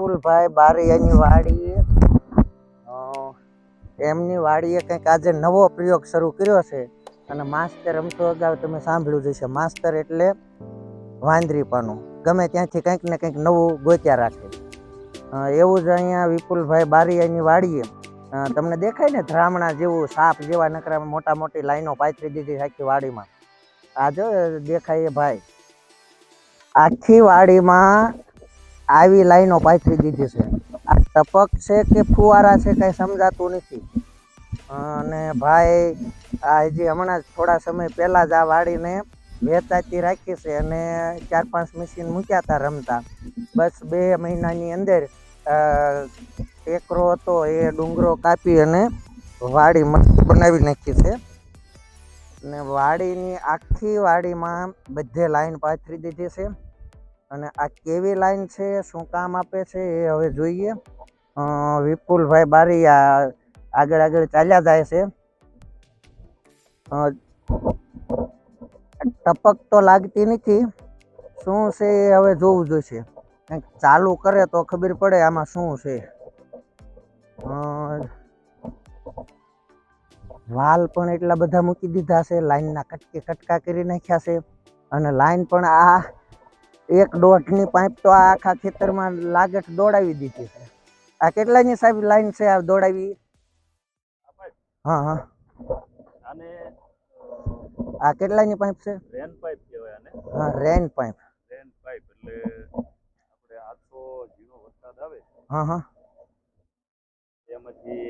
વિપુલભાઈ બારૈયાની વાડીએ એમની વાડીએ કંઈક આજે નવો પ્રયોગ શરૂ કર્યો છે. અને માસ્તર રમતો અગાઉ તમે સાંભળ્યું જ હશે, માસ્તર એટલે વાંદરીપાનું ગમે ત્યાંથી કંઈક ને કંઈક નવું ગોત્યા રાખે. એવું જ અહીંયા વિપુલભાઈ બારૈયાની વાડીએ તમને દેખાય ને ધ્રામણા જેવું, સાપ જેવા નકરા મોટા મોટી લાઈનો પાથરી દીધી આખી વાડીમાં. આ જો દેખાય ભાઈ. આખી વાડીમાં આવી લાઈનો પાથરી દીધી છે. આ ટપક છે કે ફુવારા છે કંઈ સમજાતું નથી. અને ભાઈ, આ હજી હમણાં જ થોડા સમય પહેલાં જ આ વાડીને વેચાતી રાખી છે અને ચાર પાંચ મશીન મૂક્યા હતા રમતા. બસ બે મહિનાની અંદર ટેકરો હતો એ ડુંગરો કાપી અને વાડી મસ્ત બનાવી નાખી છે. ને વાડીની આખી વાડીમાં બધે લાઈન પાથરી દીધી છે. અને આ કેવી લાઈન છે, શું કામ આપે છે, એ હવે જોઈએ. વિપુલભાઈ બારીયા આગળ આગળ ચાલ્યા જાય છે. ટપક તો લાગતી નથી. શું છે એ હવે જોવું જોઈશે. કંઈક ચાલુ કરે તો ખબર પડે આમાં શું છે. વાલ પણ એટલા બધા મૂકી દીધા છે, લાઈનના કટકે કટકા કરી નાખ્યા છે. અને લાઈન પણ આ એક દોઢની પાઇપ તો આ આખા ખેતરમાં લાગટ દોડાવી દીધી છે. આ કેટલાની સાહેબ લાઈન છે આ દોડાવી? હા હા. અને આ કેટલાની પાઇપ છે? રેન પાઇપ કહેવાય આને. હા રેન પાઇપ રેન પાઇપ એટલે આપણે આખો ઝીણો વરસાદ આવે હા હા. એમાંથી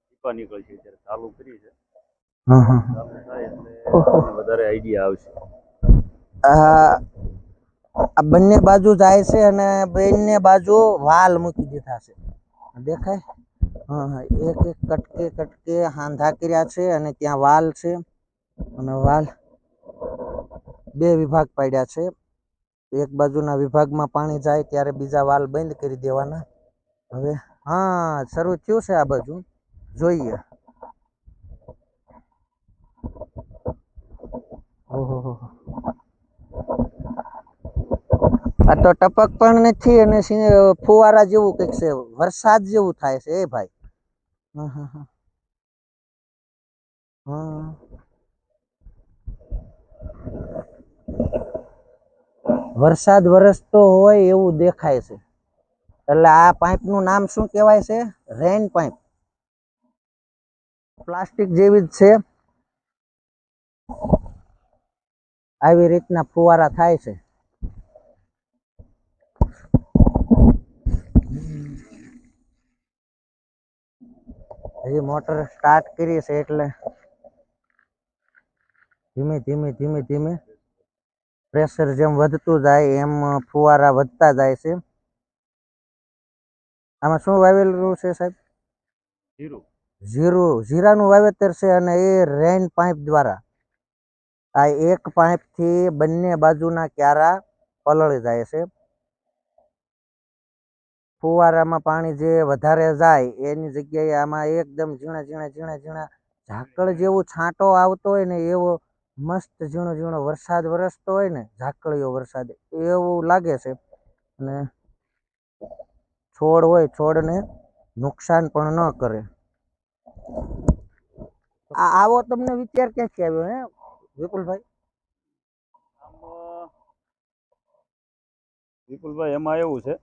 ટીપા નીકળે છે જ્યારે ચાલુ કરી છે. હા હા. ચાલુ થાય એટલે વધારે આઈડિયા આવશે. આ આ બંને બાજુ જાય છે અને બંને બાજુ વાલ મૂકી દીધા છે. દેખાય? હા હા. એક એક કટકે કટકે હાંધા કર્યા છે અને ત્યાં વાલ છે અને વાલ બે વિભાગ પાડ્યા છે. એક બાજુના વિભાગમાં પાણી જાય ત્યારે બીજા વાલ બંધ કરી દેવાના. હવે, હા, શરૂ થયું છે આ બાજુ. જોઈએ. ઓહો હો હો. આ તો ટપક પણ નથી અને ફુવારા જેવું કંઈક છે. વરસાદ જેવું થાય છે, એ ભાઈ. હા વરસાદ વરસતો હોય એવું દેખાય છે. એટલે આ પાઇપનું નામ શું કહેવાય છે? રેન પાઇપ. પ્લાસ્ટિક જેવી જ છે. આવી રીતના ફુવારા થાય છે. હજી મોટર સ્ટાર્ટ કરી છે એટલે ધીમે ધીમે ધીમે ધીમે પ્રેશર જેમ વધતું જાય એમ ફુવારા વધતા જાય છે. આમાં શું વાવેલું છે સાહેબ? જીરું. જીરું જીરાનું વાવેતર છે અને એ રેન પાઇપ દ્વારા. આ એક પાઇપથી બંને બાજુના ક્યારા પલળી જાય છે. ફુવારામાં પાણી જે વધારે જાય, એની જગ્યાએ આમાં એકદમ ઝીણા ઝીણા ઝીણા ઝીણા ઝાકળ જેવું છાંટો આવતો હોય ને, એવો મસ્ત ઝીણો ઝીણો વરસાદ વરસતો હોય ને, ઝાકળિયો વરસાદ, એવું લાગે છે. અને છોડ હોય, છોડને નુકસાન પણ ન કરે. આવો તમને વિચાર ક્યાંથી આવ્યો, હે? વિપુલભાઈ? વિપુલભાઈ, એમાં એવું છે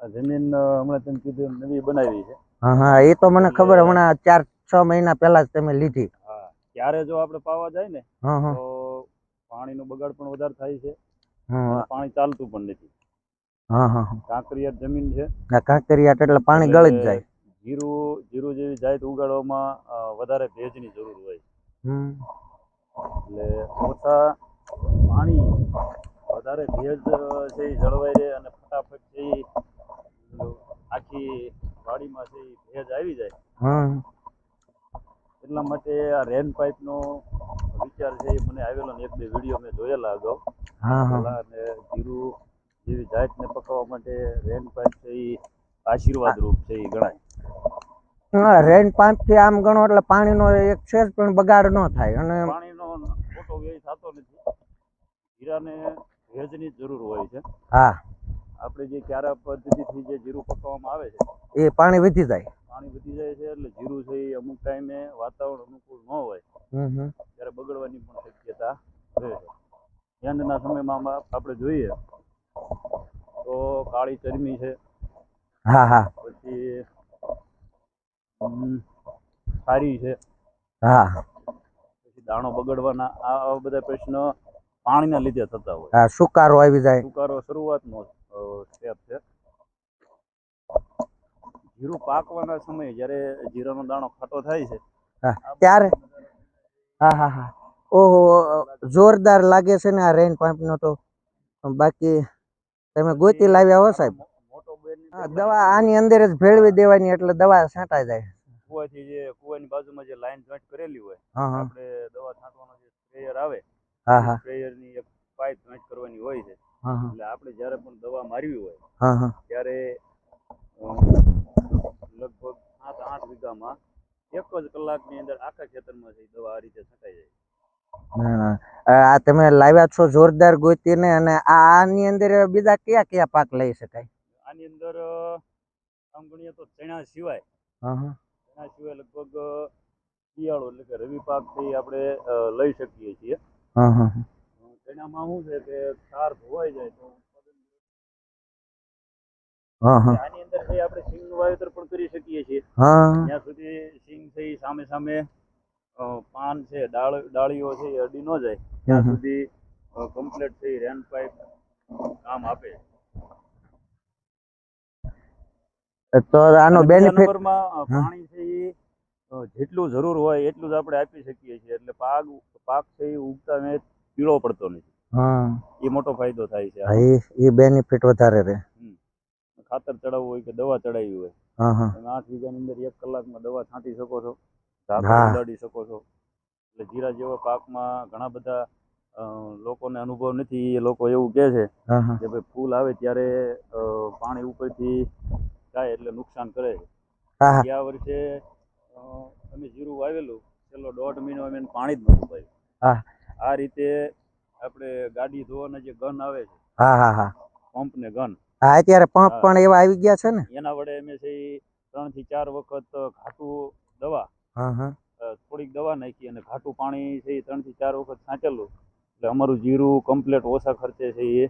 જમીન હમણાં તમે કીધું નવી બનાવી છે. હા હા એ તો મને ખબર હમણાં ચાર છ મહિના પહેલા જ તમે લીધી. હા ત્યારે જો આપણે પાવા જાય ને તો પાણી પાણીનો બગાડ પણ વધારે થાય છે. પાણી ચાલતું પણ નથી. હા હા હા. જમીન છે. આ કાંકરિયા એટલે પાણી ગળી જ જાય. જીરું જીરું જેવી જાત ઉગાડવામાં વધારે વધારે ભેજની જરૂર હોય એટલે ઓછા પાણી વધારે ભેજ છે એ જળવાઈ રહે અને ફટાફટ છે આખી વાડીમાં છે ભેજ આવી જાય હા. એટલા માટે આ રેન પાઇપનો વિચાર છે એ મને આવેલો ને એક બે વીડિયો મેં જોયેલા અગાઉ. હા હા. અને જીરું જેવી જાતને પકવવા માટે રેન પાઇપ છે એ આશીર્વાદ રૂપ છે એ ગણાય. હા રેન પાઇપથી આમ ગણો એટલે પાણીનો એક છે પણ બગાડ ન થાય અને પાણીનો મોટો વ્યય થતો નથી. હીરાને ભેજની જરૂર હોય છે. હા. આપણે જે ક્યારા પદ્ધતિથી જે જીરું પકવવામાં આવે છે એ પાણી વધી જાય. પાણી વધી જાય છે એટલે જીરું છે એ અમુક ટાઈમે વાતાવરણ અનુકૂળ ન હોય ત્યારે બગડવાની પણ શક્યતા રહે છે. એન્ડના સમયમાં આપણે જોઈએ તો કાળી ચરમી છે હા હા. પછી સારી છે હા. પછી દાણો બગડવાના આ આવા બધા પ્રશ્ન પાણીના લીધે થતા હોય. હા સુકારો આવી જાય. સુકારો શરૂઆતનો સ્ટેપ છે. જીરું પાકવાના સમયે જ્યારે જીરાનો દાણો ખાટો થાય છે ત્યારે? હા હા હા. ઓહો જોરદાર લાગે છે ને આ રેન નો તો. બાકી તમે ગોતી લાવ્યા હો સાહેબ? દવા આની અંદર જ ભેળવી દેવાની એટલે દવા છાંટાઈ જાય. કુવાથી જે કુવાની બાજુમાં જે લાઈન જોઈન્ટ કરેલી હોય આપણે દવા છાંટવાનો જે સ્પ્રેયર આવે હા હા. સ્પ્રેયરની એક પાઇપ જોઈન્ટ કરવાની હોય છે. એટલે આપણે જ્યારે પણ દવા મારવી હોય ત્યારે લગભગ સાત આઠ વીઘામાં એક જ કલાકની અંદર આખા ખેતરમાં છે દવા આ રીતે છંટાઈ જાય. આ તમે લાવ્યા છો જોરદાર ગોતીને અને આ આની અંદર બીજા કયા કયા પાક લઈ શકાય? આની અંદર આમ ગણીએ તો ચણા સિવાય ચણા સિવાય લગભગ શિયાળો એટલે કે રવિ પાકથી આપણે લઈ શકીએ છીએ. ચણામાં શું છે કે તાર ધોવાઈ જાય તો હા હા. આની અંદર છે આપણે સિંગનું વાવેતર પણ કરી શકીએ છીએ. હા. ત્યાં સુધી સિંગ છે સામે સામે પાન છે ડાળ ડાળીઓ છે એ અડી ન જાય ત્યાં સુધી કમ્પ્લીટ થઈ રેન પાઇપ કામ આપે. તો આનો બેનિફિટ. પાણી છે ઈ જેટલું જરૂર હોય એટલું જ આપણે આપી શકીએ છીએ. એટલે પાક પાક છે એ ઉગતા મેં પીળો પડતો નથી. હા. એ મોટો ફાયદો થાય છે. એ એ બેનિફિટ વધારે રહે. ખાતર ચડાવવું હોય કે દવા ચડાવી હોય હા હા. તમે આઠ વીઘાની અંદર એક કલાકમાં દવા છાંટી શકો છો ઉડાડી શકો છો. એટલે જીરા જેવા પાકમાં ઘણા બધા લોકોને અનુભવ નથી એ લોકો એવું કહે છે કે ભાઈ ફૂલ આવે ત્યારે પાણી ઉપરથી જાય એટલે નુકસાન કરે છે. ગયા વર્ષે અમે જીરું વાવેલું છેલ્લો દોઢ મહિનો અમે પાણી જ નહોતું પાયું. આ રીતે આપણે ગાડી ધોવાના જે ગન આવે છે હા હા હા. પંપ ને ગન હા અત્યારે પંપ પણ એવા આવી ગયા છે ને? એના વડે અમે છે ત્રણથી ચાર વખત ઘાટું દવા હા હા. થોડીક દવા નાખી અને ઘાટું પાણી છે એ ત્રણથી ચાર વખત છાંટેલું એટલે અમારું જીરું કમ્પ્લેટ ઓછા ખર્ચે છે એ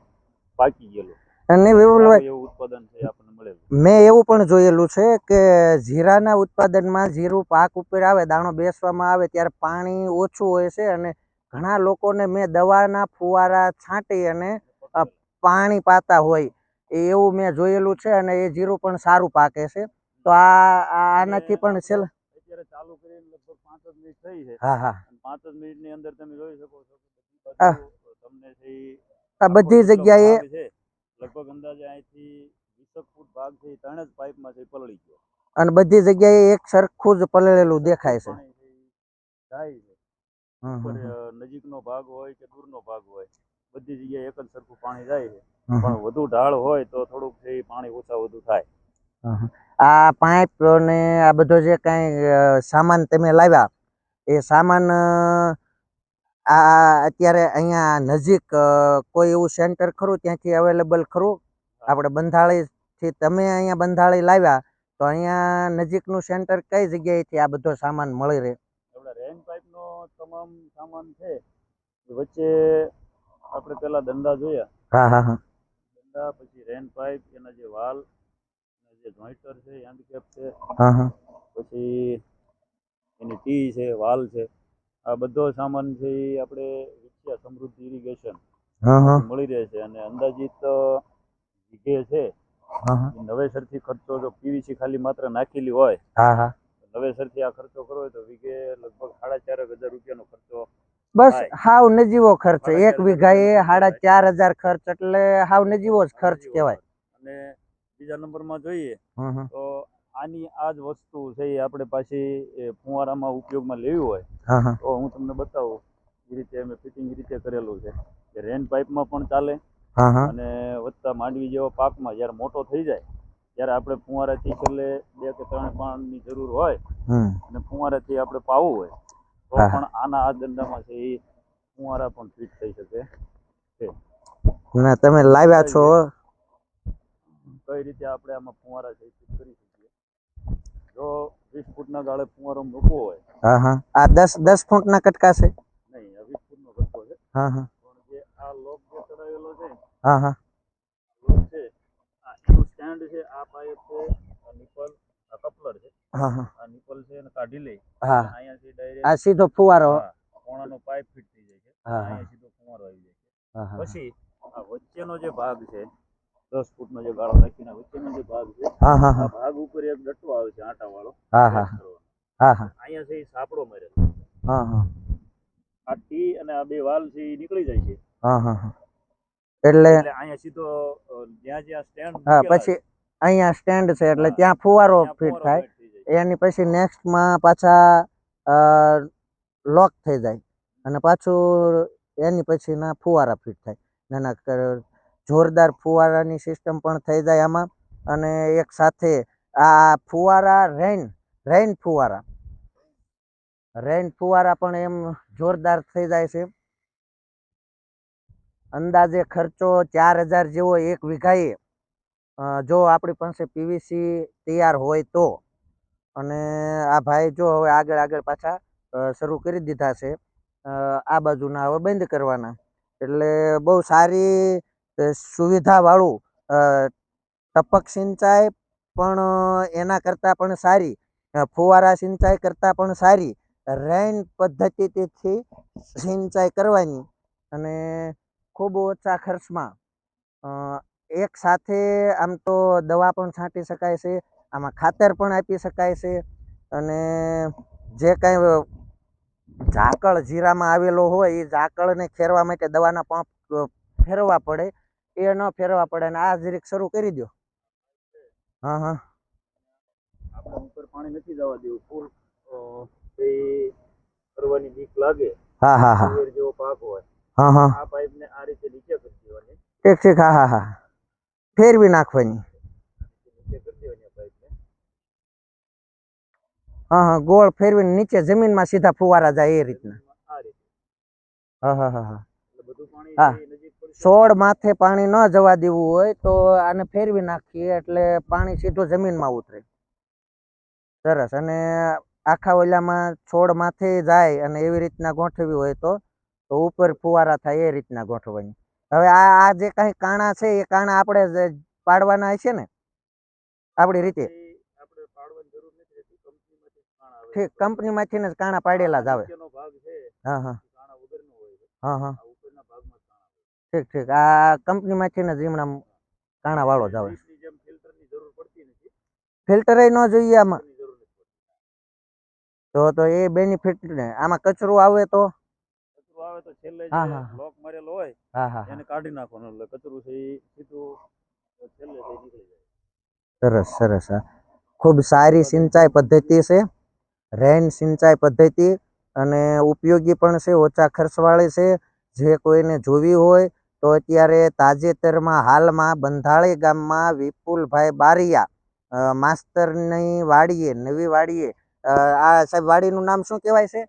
પાકી ગયેલું. અને એવું ઉત્પાદન છે આપણને મળેલું. મેં એવું પણ જોયેલું છે કે જીરાના ઉત્પાદનમાં જીરું પાક ઉપર આવે દાણો બેસવામાં આવે ત્યારે પાણી ઓછું હોય છે અને ઘણા લોકોને મેં દવાના ફુવારા છાંટી અને પાણી પાતા હોય. એવું મેં જોયેલું છે અને એ જીરું પણ સારું પાકે છે. તો આ આનાથી પણ છેલ્લે અત્યારે ચાલુ કરીને લગભગ પાંચ જ મિનિટ થઈ છે. હા હા. પાંચ જ મિનિટની અંદર તમે જોઈ શકો છો તમને છે આ બધી જગ્યાએ લગભગ અંદાજે અહીંથી વીસક ફૂટ ભાગ છે ત્રણ જ પાઇપમાં છે પલળી ગયો. અને બધી જગ્યાએ એક સરખું જ પલળેલું દેખાય છે. નજીકનો ભાગ હોય કે દૂરનો ભાગ હોય બધી જગ્યાએ એક જ સરખું પાણી જાય છે. પણ વધુ ઢાળ હોય તો થોડુંક છે પાણી ઓછા વધુ થાય. આ પાઇપ ને આ બધો જે કાંઈ સામાન તમે લાવ્યા એ સામાન આ અત્યારે અહીંયા નજીક કોઈ એવું સેન્ટર ખરું? ત્યાંથી અવેલેબલ ખરું? આપણે બંધાળીથી તમે અહીંયા બંધાળી લાવ્યા તો અહીંયા નજીકનું સેન્ટર કઈ જગ્યાએથી આ બધો સામાન મળી રહે? તમામ સામાન છે વચ્ચે આપણે પેલા દંડા જોયા. હા હા હા. દંડા પછી રેન પાઇપ એના જે વાલ જે જોઈન્ટર છે એન્ડ છે હા હા. પછી એની ટી છે વાલ છે આ બધો સામાન છે એ આપણે વિદ્યા સમૃદ્ધિ ઇરિગેશન હા હા. મળી રહે છે અને અંદાજિત વીઘે છે. નવેસરથી ખર્ચો જો પીવીસી ખાલી માત્ર નાખેલી હોય હા હા. નવેસરથી આ ખર્ચો કરો તો વીઘે લગભગ સાડા ચાર હજાર રૂપિયાનો ખર્ચો બસ. હાવ નજીવો ખર્ચ એક વીઘા એ વીઘાએ સાડા ચાર હજાર ખર્ચ એટલે હાવ નજીવો જ ખર્ચ કહેવાય. અને બીજા નંબરમાં જોઈએ. તો આની આ જ વસ્તુ છે એ આપણે પાછી ફુવારામાં ઉપયોગમાં લેવી હોય તો હું તમને બતાવું. એ રીતે અમે ફિટિંગ રીતે કરેલું છે. કે રેન પાઇપમાં પણ ચાલે અને વત્તા માંડવી જેવા પાકમાં જ્યારે મોટો થઈ જાય ત્યારે આપણે ફુવારાથી છેલ્લે બે કે ત્રણ પાણની જરૂર હોય અને ફુવારાથી આપણે પાવું હોય તો પણ આના આ દંડામાં છે એ ફુવારા પણ ફિટ થઈ શકે ના તમે લાવ્યા છો. કઈ રીતે આપણે આમાં ફુવારા છે ફિટ કરી શકીએ? જો વીસ ફૂટના ગાળે ફુવારો મૂકવો હોય. હા હા. આ દસ દસ ફૂટના કટકા છે? નહીં વીસ ફૂટનો કટકો છે. હા હા. પણ જે આ લોક જે ચડાવેલો છે હા હા લોક છે આ એનું સ્ટેન્ડ છે આ પાઇપ છે નિપલ આ કપલર છે. હા હા. આ નિપલ છે ને કાઢી લઈ હા. અહીંયાથી ડાયરેક્ટ આ સીધો ફુવારો. કોણાનો પાઇપ ફિટ થઈ જાય છે. હા. અહીંયા સીધો ફુવારો આવી જાય છે. પછી આ વચ્ચેનો જે ભાગ છે દસ ફૂટનો જે ગાળો નાખીને વચ્ચેનો જે ભાગ છે હા હા આ ભાગ ઉપર એક ડટ્ટો આવે છે આટા વાળો હા હા. હા હા. અહીંયા છે સાપડો મરેલો. હા હા. આ ટી અને આ બે વાલ છે એ નીકળી જાય છે. હા હા એટલે અહીંયા સીધો જ્યાં જ્યાં સ્ટેન્ડ હા પછી અહીંયા સ્ટેન્ડ છે એટલે ત્યાં ફુવારો ફિટ થાય. એની પછી નેક્સ્ટમાં પાછા લોક થઈ જાય. અને પાછું એની પછીના ફુવારા ફિટ થાય. નાના જોરદાર ફુવારાની સિસ્ટમ પણ થઈ જાય આમાં. અને એક સાથે આ ફુવારા રેઇન રેઇન ફુવારા. રેઇન ફુવારા પણ એમ જોરદાર થઈ જાય છે. અંદાજે ખર્ચો ચાર હજાર જેવો એક વીઘાએ જો આપણી પાસે પીવીસી તૈયાર હોય તો. અને આ ભાઈ જો હવે આગળ આગળ પાછા શરૂ કરી દીધા છે. આ બાજુના હવે બંધ કરવાના. એટલે બહુ સારી સુવિધાવાળું ટપક સિંચાઈ પણ એના કરતાં પણ સારી ફુવારા સિંચાઈ કરતાં પણ સારી, રેન પદ્ધતિથી સિંચાઈ કરવાની. અને ખૂબ ઓછા ખર્ચમાં એક સાથે આમ તો દવા પણ છાંટી શકાય છે આમાં ખાતર પણ આપી શકાય છે અને જે કાંઈ ઝાકળ જીરામાં આવેલો હોય એ ઝાકળને ખેરવા માટે દવાના પંપ ફેરવવા પડે. એ ન ફેરવવા પડે અને આ જરીક શરૂ કરી દો હા હા. આપણે ઉપર પાણી નથી જવા દેવું. ફૂલ એ કરવાની બીક લાગે હા હા હા. જેવો પાક હોય હા હા. આ પાઇપને આ રીતે નીચે કરી દેવાની. ઠીક ઠીક. હા હા હા. ફેરવી નાખવાની. હા હા, ગોળ ફેરવીને નીચે જમીનમાં સીધા ફુવારા જાય એ રીતના. હા હા હા હા. છોડ માથે પાણી ન જવા દેવું હોય તો આને ફેરવી નાખીએ એટલે પાણી સીધું જમીનમાં ઉતરે. સરસ. અને આખા ઓલામાં છોડ માથે જાય અને એવી રીતના ગોઠવી હોય તો ઉપર ફુવારા થાય એ રીતના ગોઠવવાની. હવે આ આ જે કાંઈ કાણા છે એ કાણા આપણે પાડવાના છે ને? આપણી રીતે. ઠીક કંપનીમાંથી જ કાણા પાડેલા જ આવે. હા હા. હા હા. ઠીક ઠીક. આ કંપનીમાંથી જ હમણાં કાણા વાળો જ આવે. ફિલ્ટર ન જોઈએ આમાં. તો તો એ બેનિફિટ ને. આમાં કચરો આવે તો? આવે તો છેલ્લે જે. લોક મારેલો હોય એને કાઢી નાખવાનું એટલે કચરું છે એ સીધું છેલ્લે થઈ નીકળી જાય. સરસ સરસ ખૂબ સારી સિંચાઈ પદ્ધતિ છે. રેન સિંચાઈ પદ્ધતિ અને ઉપયોગી પણ છે ઓછા ખર્ચવાળી છે. જે કોઈને જોવી હોય તો અત્યારે તાજેતરમાં હાલમાં બંધાળી ગામમાં વિપુલભાઈ બારિયા માસ્તરની વાડીએ નવી વાડીએ આ સાહેબ વાડીનું નામ શું કહેવાય છે?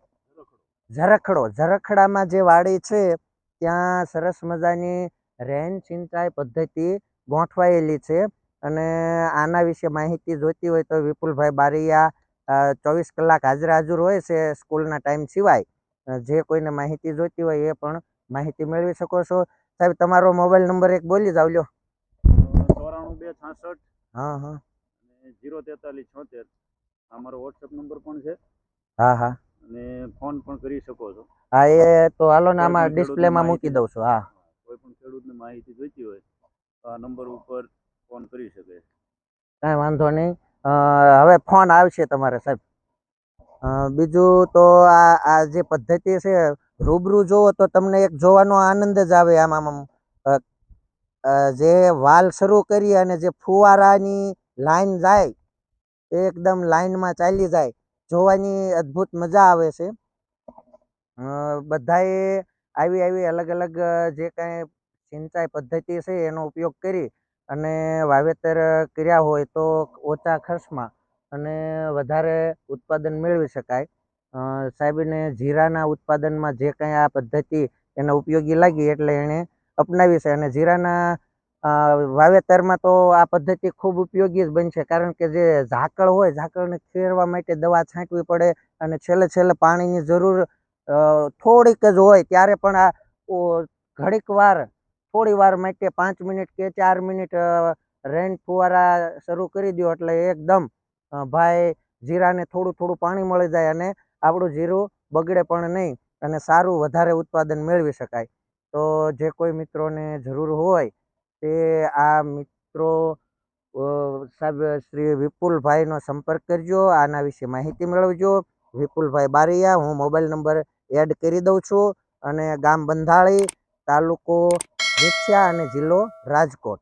ઝરખડો. ઝરખડામાં જે વાડી છે ત્યાં સરસ મજાની રેન સિંચાઈ પદ્ધતિ ગોઠવાયેલી છે અને આના વિશે માહિતી જોઈતી હોય તો વિપુલભાઈ બારીયા ચોવીસ કલાક હાજર હાજર હોય છે સ્કૂલના ટાઈમ સિવાય. જે કોઈને માહિતી જોઈતી હોય એ પણ માહિતી મેળવી શકો છો. સાહેબ તમારો મોબાઈલ નંબર એક બોલી જાવ લ્યો ચોરાણું બે છાસઠ. હા હા. જીરો તેતાલીસ છોતેર. આ મારો વોટ્સઅપ નંબર પણ છે. હા હા. અને ફોન પણ કરી શકો છો. હા એ તો હાલો ને આમાં ડિસ્પ્લેમાં મૂકી દઉં છું હા. કોઈ પણ ખેડૂતને માહિતી જોઈતી હોય તો આ નંબર ઉપર ફોન કરી શકે. કાંઈ વાંધો નહીં. હવે ફોન આવશે તમારે સાહેબ. બીજું તો આ આ જે પદ્ધતિ છે રૂબરૂ જુઓ તો તમને એક જોવાનો આનંદ જ આવે આમ જે વાલ શરૂ કરી અને જે ફુવારાની લાઈન જાય એકદમ લાઈનમાં ચાલી જાય. જોવાની અદ્ભુત મજા આવે છે. બધાએ આવી આવી અલગ અલગ જે કાંઈ સિંચાઈ પદ્ધતિ છે એનો ઉપયોગ કરી અને વાવેતર કર્યા હોય તો ઓછા ખર્ચમાં અને વધારે ઉત્પાદન મેળવી શકાય. સાહેબને જીરાના ઉત્પાદનમાં જે કાંઈ આ પદ્ધતિ એને ઉપયોગી લાગી એટલે એણે અપનાવી છે અને જીરાના વાવેતરમાં તો આ પદ્ધતિ ખૂબ ઉપયોગી જ બનશે. કારણ કે જે ઝાકળ હોય, ઝાકળને ખેરવા માટે દવા છાંટવી પડે અને છેલ્લે છેલ્લે પાણીની જરૂર થોડીક જ હોય ત્યારે પણ આ ઘડીક વાર, થોડી વાર માટે પાંચ મિનિટ કે ચાર મિનિટ રેન ફુવારા શરૂ કરી દો એટલે એકદમ ભાઈ જીરાને થોડું થોડું પાણી મળી જાય અને આપણું જીરું બગડે પણ નહીં અને સારું વધારે ઉત્પાદન મેળવી શકાય. તો જે કોઈ મિત્રોને જરૂર હોય તે આ મિત્રો શ્રી વિપુલભાઈનો સંપર્ક કરજો, આના વિશે માહિતી મેળવજો. વિપુલભાઈ બારિયા, હું મોબાઈલ નંબર એડ કરી દઉં છું અને ગામ બંધાળી તાલુકો વિછ્યા અને જિલ્લો રાજકોટ.